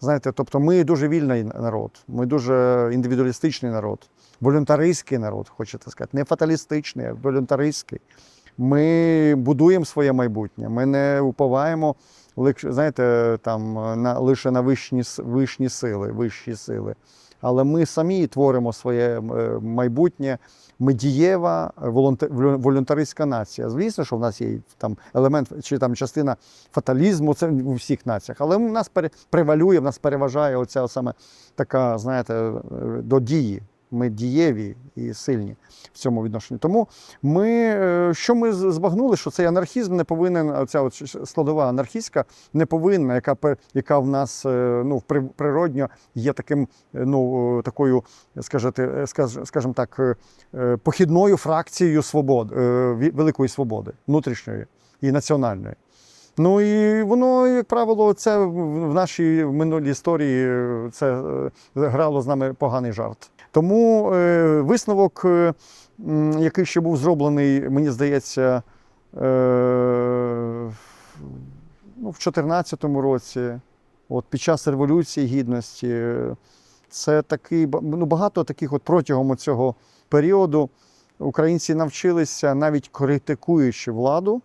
Знаєте, тобто ми дуже вільний народ, ми дуже індивідуалістичний народ, волюнтаристський народ, хочете сказати, не фаталістичний, а волюнтаристський. Ми будуємо своє майбутнє. Ми не уповаємо знаєте, там на лише на вищі, с- сили, вищі сили. Але ми самі творимо своє е, майбутнє. Ми дієва волюнтаристська нація. Звісно, що в нас є там елемент чи там частина фаталізму, це у всіх націях. Але в нас пере- превалює, в нас переважає оця саме така, знаєте, е, до дії. Ми дієві і сильні в цьому відношенні. Тому ми е, що ми збагнули, що цей анархізм не повинен, ця от складова анархістська не повинна, яка яка в нас е, ну природньо є таким, е, ну такою, скажете, скажімо так, похідною фракцією свобод, е, великої свободи, внутрішньої і національної. Ну і воно, як правило, це в нашій минулій історії це грало з нами поганий жарт. Тому е, висновок, е, який ще був зроблений, мені здається, е, ну, в 2014 році, от під час Революції Гідності, це такий ну, багато таких от протягом цього періоду українці навчилися, навіть критикуючи владу,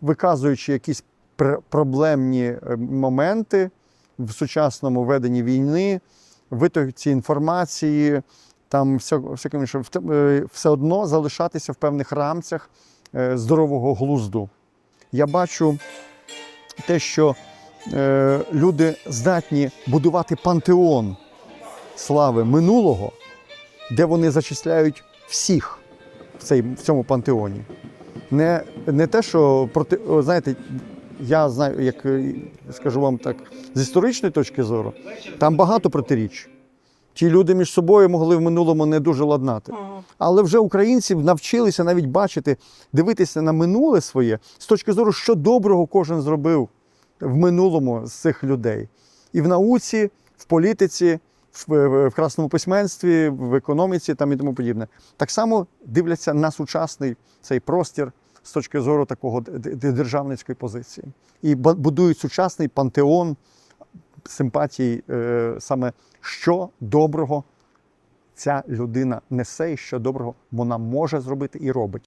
виказуючи якісь пр- проблемні моменти в сучасному веденні війни, витоці інформації, там все, всяке інше, в те- е, все одно залишатися в певних рамцях е, здорового глузду. Я бачу те, що е, люди здатні будувати пантеон слави минулого, де вони зачисляють всіх в, цей, в цьому пантеоні. Не, не те, що проти, знаєте, я знаю, як е, скажу вам так, з історичної точки зору, там багато протиріч. Ті люди між собою могли в минулому не дуже ладнати. Але вже українці навчилися навіть бачити, дивитися на минуле своє з точки зору, що доброго кожен зробив в минулому з цих людей. І в науці, в політиці, в, в, в красному письменстві, в економіці там і тому подібне. Так само дивляться на сучасний цей простір з точки зору такого державницької позиції. І будують сучасний пантеон симпатій, е, саме що доброго ця людина несе і що доброго вона може зробити і робить.